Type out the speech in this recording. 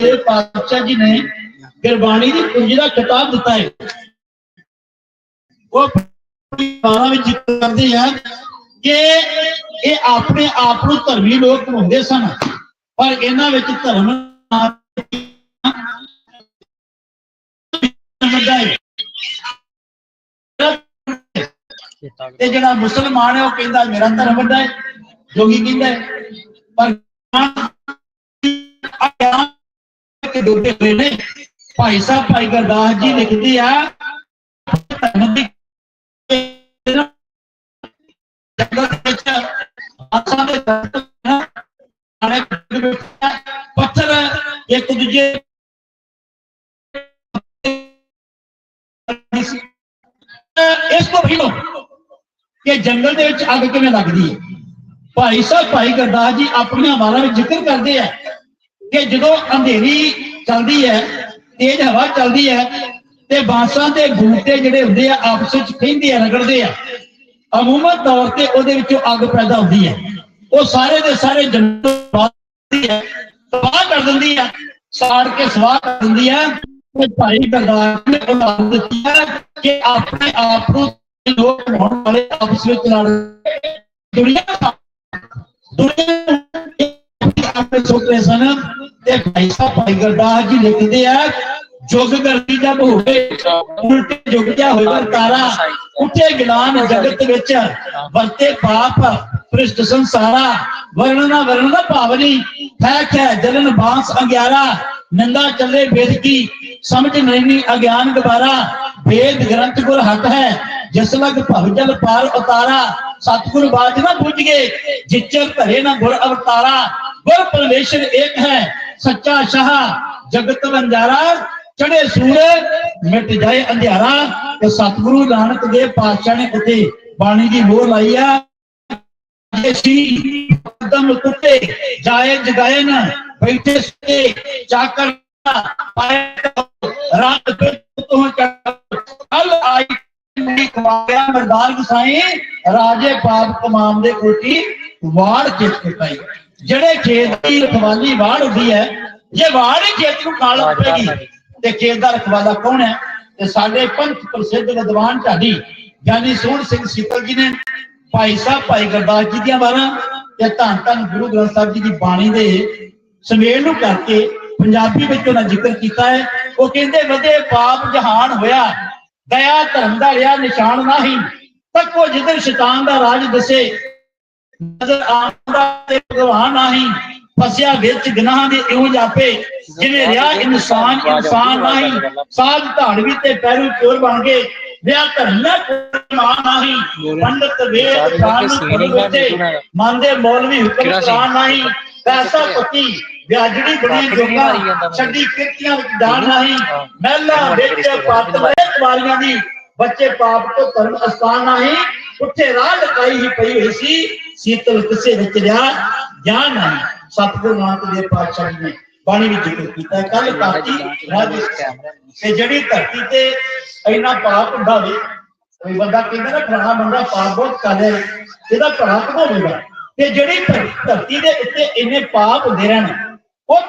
ਦੇ ਪਾਤਸ਼ਾਹ ਜੀ ਨੇ ਗੁਰਬਾਣੀ ਦੀ ਕੁੰਜੀ ਦਾ ਖਿਤਾਬ ਦਿੱਤਾ ਹੈ। ਉਹ ਬਾਣਾ ਵਿੱਚ ਕਰਦੇ ਆ ਕਿ ਇਹ ਆਪਣੇ ਆਪ ਨੂੰ ਧਰਮੀ ਲੋਕ ਹੁੰਦੇ ਸਨ, ਪਰ ਇਹਨਾਂ ਵਿੱਚ ਧਰਮ ਤੇ ਜਿਹੜਾ ਮੁਸਲਮਾਨ ਹੈ, ਉਹ ਕਹਿੰਦਾ, ਮੇਰਾ ਧਰਮ ਵੱਡਾ ਹੈ ਜੋਗੀ ਕਹਿੰਦਾ ਹੈ। ਪਰ ਕਿ ਡੁੱਬੇ ਹੋਏ ਨੇ। ਭਾਈ ਸਾਹਿਬ, ਭਾਈ ਗੁਰਦਾਸ ਜੀ ਲਿਖਦੇ ਆ, ਧਰਮ ਦੀ ਜੰਗਲ ਵਿੱਚ ਆਸਾਂ ਦੇ ਦਰਦ ਆਣੇ ਪੱਥਰ ਇੱਕ ਦੂਜੇ ਇਸ ਤੋਂ ਵੀ ਲੋ ਕਿ ਜੰਗਲ ਦੇ ਵਿੱਚ ਅੱਗ ਕਿਵੇਂ ਲੱਗਦੀ ਹੈ? ਭਾਈ ਸਾਹਿਬ, ਭਾਈ ਗੁਰਦਾਸ ਜੀ ਆਪਣੀਆਂ ਵਾਰਾਂ ਵਿੱਚ ਜ਼ਿਕਰ ਕਰਦੇ ਆ ਕਿ ਜਦੋਂ ਅੰਧੇਰੀ ਚੱਲਦੀ ਹੈ, ਤੇਜ਼ ਹਵਾ ਚੱਲਦੀ ਹੈ ਤੇ ਬਾਂਸਾਂ ਦੇ ਬੂਟੇ ਜਿਹੜੇ ਹੁੰਦੇ ਆ, ਆਪਸ ਵਿੱਚ ਖਿੰਦੇ ਆ, ਰਗੜਦੇ ਆ। ਅਮੂਮਨ ਤੌਰ ਤੇ ਉਹਦੇ ਵਿੱਚੋਂ ਅੱਗ ਪੈਦਾ ਹੁੰਦੀ ਹੈ। ਉਹ ਸਾਰੇ ਦੇ ਸਾਰੇ ਜੰਗਲ ਹੈ। ਸਵਾਹ ਕਰ ਦਿੰਦੀ ਹੈ, ਸਾੜ ਕੇ ਸਵਾਹ ਕਰ ਦਿੰਦੀ ਹੈ। ਤੇ ਭਾਈ ਗੁਰਦਾਸ ਨੇ ਉਹਨਾਂ ਦਿੱਤੀ ਹੈ ਕਿ ਆਪਣੇ ਆਪ ਨੂੰ ਲੋਕ ਬਣਾਉਣ ਵਾਲੇ ਆਪਸ ਵਿੱਚ ਲੜ ਦੁਨੀਆ ਦੁਨੀਆ ਆਪਣੇ ਸੋਚਦੇ ਸਨ। ਤੇ ਭਾਈ ਸਾਹਿਬ, ਭਾਈ ਗੁਰਦਾਸ ਜੀ ਲਿਖਦੇ ਆ, ਜੁਗ ਕਰਦੀ ਜਦ ਹੋਵੇ ਉਲਟੇ ਜੁਗ ਜਾ ਤਾਰਾ ਉੱਠੇ ਗਿਲਾਨ ਜਗਤ ਵਿੱਚ ਵਰਤੇ ਪਾਪ ਪ੍ਰਿਸ਼ਟ ਸੰਸਾਰਾ, ਵਰਣਨਾ ਵਰਣਨਾ ਭਾਵਨੀ ਹੈ ਹੈ ਜਲਨ ਬਾਂਸ ਅੰਗਿਆਰਾ, ਨੰਗਾ ਚੱਲੇ ਵੇਦ ਕੀ, ਸਮਝ ਨਹੀਂ ਅਗਿਆਨ ਗਵਾਰਾ ਵੇਦ ਗ੍ਰੰਥ ਗੁਰ ਹੱਕ ਹੈ, ਜਿਸ ਲਗ ਭਵ ਜਲ ਪਾਰ ਉਤਾਰਾ। ਸਤਿਗੁਰ ਬਾਜ ਨਾ ਬੁੱਝ ਗਏ ਜਿਚਰ ਧਰੇ ਨਾ ਗੁਰ ਅਵਤਾਰਾ। ਗੁਰ ਪਰਮੇਸ਼ਰ ਇੱਕ ਹੈ ਸੱਚਾ ਸ਼ਾਹ ਜਗਤ ਵੰਜਾਰਾ ਚੜੇ ਸੂਰ ਮਿਟ ਜਾਏ ਅੰਧਿਆਰਾ। ਤੇ ਸਤਿਗੁਰੂ ਨਾਨਕ ਦੇ ਪਾਤਸ਼ਾਹ ਨੇ ਉੱਤੇ ਬਾਣੀ ਦੀ ਮੋਹਰ ਲਾਈ ਆ। ਸੀ ਕਦਮ ਟੁੱਟੇ, ਜਾਏ ਜਗਾਏ ਨਾ, ਬੈਠੇ ਸੁਤੇ ਚਾਕਰ ਪਾਏ ਰਾਤ ਤੋਂ ਕੱਲ ਆਈ ਮੁੰਡੀ ਖਵਾਇਆ ਮਰਦਾਰ ਗੁਸਾਈ, ਰਾਜੇ ਪਾਪ ਕਮਾਮ ਦੇ ਕੋਟੀ ਵਾਰ ਚਿੱਤ ਕੁਟਾਈ ਜਿਹੜੇ ਖੇਤ ਦੀ ਰਖਵਾਲੀ ਵਾੜ ਹੁੰਦੀ ਹੈ ਜੇ ਵਾੜ ਹੀ ਖੇਤ ਨੂੰ ਨਾਲ ਉੱਪੇਗੀ ਤੇ ਖੇਤ ਦਾ ਰਖਵਾਲਾ ਕੌਣ ਹੈ? ਤੇ ਸਾਡੇ ਪੰਥ ਪ੍ਰਸਿੱਧ ਵਿਦਵਾਨ ਢਾਡੀ ਗਿਆਨੀ ਸੋਹਣ ਸਿੰਘ ਸੀਤਲ ਜੀ ਨੇ ਭਾਈ ਸਾਹਿਬ ਭਾਈ ਗੁਰਦਾਸ ਜੀ ਦੀਆਂ ਵਾਰਾਂ ਤੇ ਧੰਨ ਧੰਨ ਗੁਰੂ ਗ੍ਰੰਥ ਸਾਹਿਬ ਜੀ ਦੀ ਬਾਣੀ ਦੇ ਸਮੇਲ ਨੂੰ ਕਰਕੇ ਪੰਜਾਬੀ ਵਿੱਚ ਉਹਨਾਂ ਜ਼ਿਕਰ ਕੀਤਾ ਹੈ। ਉਹ ਕਹਿੰਦੇ ਵਧੇ ਪਾਪ ਜਹਾਨ ਹੋਇਆ ਦਇਆ ਧਰਮ ਦਾ ਰਿਆ ਨਿਸ਼ਾਨ ਨਹੀਂ ਤੱਕੋ ਜਿੱਧਰ ਸ਼ੈਤਾਨ ਦਾ ਰਾਜ ਦਸੇ ਨਜ਼ਰ ਆਉਂਦਾ ਤੇ ਭਗਵਾਨ ਨਹੀਂ ਫਸਿਆ ਵਿੱਚ ਗੁਨਾਹਾਂ ਦੇ ਇਉਂ ਜਾਪੇ ਜਿਵੇਂ ਰਿਆ ਇਨਸਾਨ ਇਨਸਾਨ ਨਹੀਂ ਸਾਧ ਧਾੜਵੀ ਤੇ ਪੈਰੂ ਚੋਰ ਬਣ ਗਏ। ਵਿਆਹ ਕਰਨਾ ਮਾਂ ਨਹੀਂ ਪੰਡਤ ਵੇਦ ਪ੍ਰਾਨ ਪੜੋਤੇ ਮਨ ਦੇ ਮੌਲਵੀ ਹੁਕਮ ਪ੍ਰਾਨ ਨਹੀਂ ਪੈਸਾ ਪਤੀ ਵਿਆਜੜੀ ਬਣੀ ਜੋਗਾ ਛੱਡੀ ਕਿਰਤੀਆਂ ਵਿੱਚ ਦਾਨ ਨਹੀਂ ਮਹਿਲਾ ਵਿੱਚ ਪੱਤ ਵੇ ਕੁਆਰੀਆਂ ਦੀ। ਬੱਚੇ ਪਾਪ ਤੋਂ ਧਰਮ ਅਸਥਾਨ ਨਹੀਂ ਉੱਥੇ ਰਾਹ ਲਗਾਈ ਹੀ ਪਈ ਹੋਈ ਸੀ। ਸੀਤਲ ਕਿਸੇ ਵਿੱਚ ਰਿਆ ਗਿਆਨ ਨਹੀਂ? ਸਤਿਗੁਰੂ ਨਾਨਕ ਦੇਵ ਪਾਤਸ਼ਾਹ ਜੀ ਨੇ ਬਾਣੀ ਵਿੱਚ ਜ਼ਿਕਰ ਕੀਤਾ ਕੱਲ ਧਰਤੀ ਰਾਜ ਤੇ ਜਿਹੜੀ ਧਰਤੀ ਤੇ ਇੰਨਾ ਪਾਪ ਹੁੰਦਾ ਵੇ, ਕੋਈ ਬੰਦਾ ਕਹਿੰਦਾ ਨਾ, ਫਲਾਣਾ ਬੰਦਾ ਪਾਪ ਬਹੁਤ ਕਰ ਇਹਦਾ ਭਲਾ ਹੋਵੇਗਾ ਤੇ ਜਿਹੜੀ ਧਰਤੀ ਦੇ ਉੱਤੇ ਇੰਨੇ ਪਾਪ ਹੁੰਦੇ ਰਹਿਣ, ਉਹ